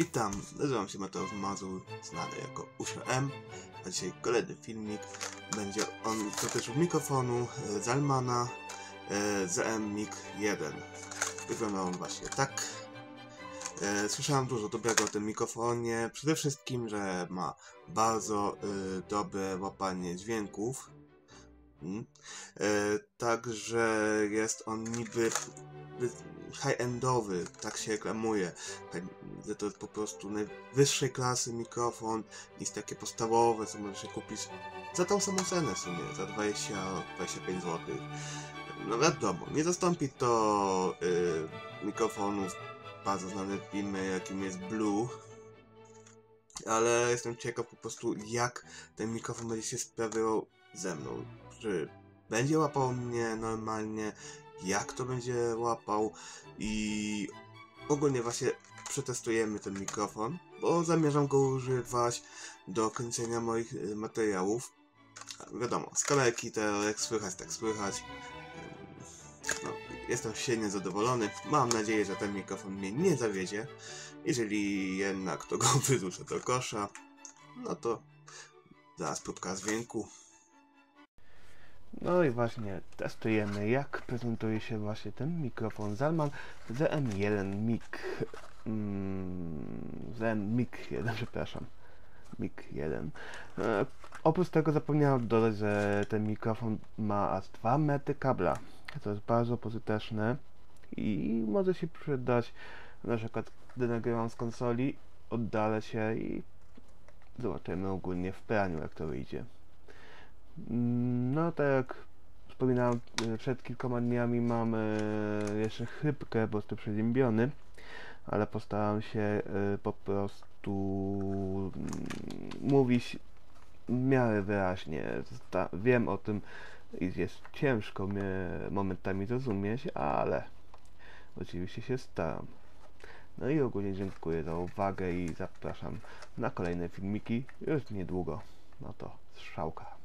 Witam, nazywam się Mateusz Mazur, znany jako Usio M, a dzisiaj kolejny filmik. Będzie on dotyczył mikrofonu e, Zalmana e, ZM Mic 1. Wygląda on właśnie tak. E, Słyszałem dużo dobrego o tym mikrofonie. Przede wszystkim, że ma bardzo dobre łapanie dźwięków. Mm. Także jest on niby high-endowy, tak się reklamuje, tak, że to jest po prostu najwyższej klasy mikrofon, niż takie podstawowe, co można się kupić za tą samą cenę w sumie, za 20-25 zł. No wiadomo, nie zastąpi to y, mikrofonów bardzo znanych firmy, jakim jest Blue, ale jestem ciekaw po prostu, jak ten mikrofon będzie się sprawiał ze mną. Czy będzie łapał mnie normalnie, jak to będzie łapał i ogólnie właśnie przetestujemy ten mikrofon, bo zamierzam go używać do kręcenia moich y, materiałów. Wiadomo, z kamerki to jak słychać, tak słychać. No, jestem silnie zadowolony. Mam nadzieję, że ten mikrofon mnie nie zawiedzie. Jeżeli jednak to go wyrzucę do kosza, no to zaraz próbka dźwięku. No i właśnie testujemy jak prezentuje się właśnie ten mikrofon Zalman ZM1 Mic. Mm, ZM Mic 1, przepraszam. Mic 1 e, oprócz tego zapomniałem dodać, że ten mikrofon ma aż 2 metry kabla to jest bardzo pożyteczne i może się przydać. Na przykład gdy nagrywam z konsoli oddalę się i zobaczymy ogólnie w praniu jak to wyjdzie No tak jak wspominałem e, przed kilkoma dniami mam e, jeszcze chrypkę, bo jestem przeziębiony, ale postaram się e, po prostu mm, mówić w miarę wyraźnie. Wiem o tym i jest ciężko mnie momentami zrozumieć, ale oczywiście się staram. No i ogólnie dziękuję za uwagę i zapraszam na kolejne filmiki już niedługo. No to strzałka.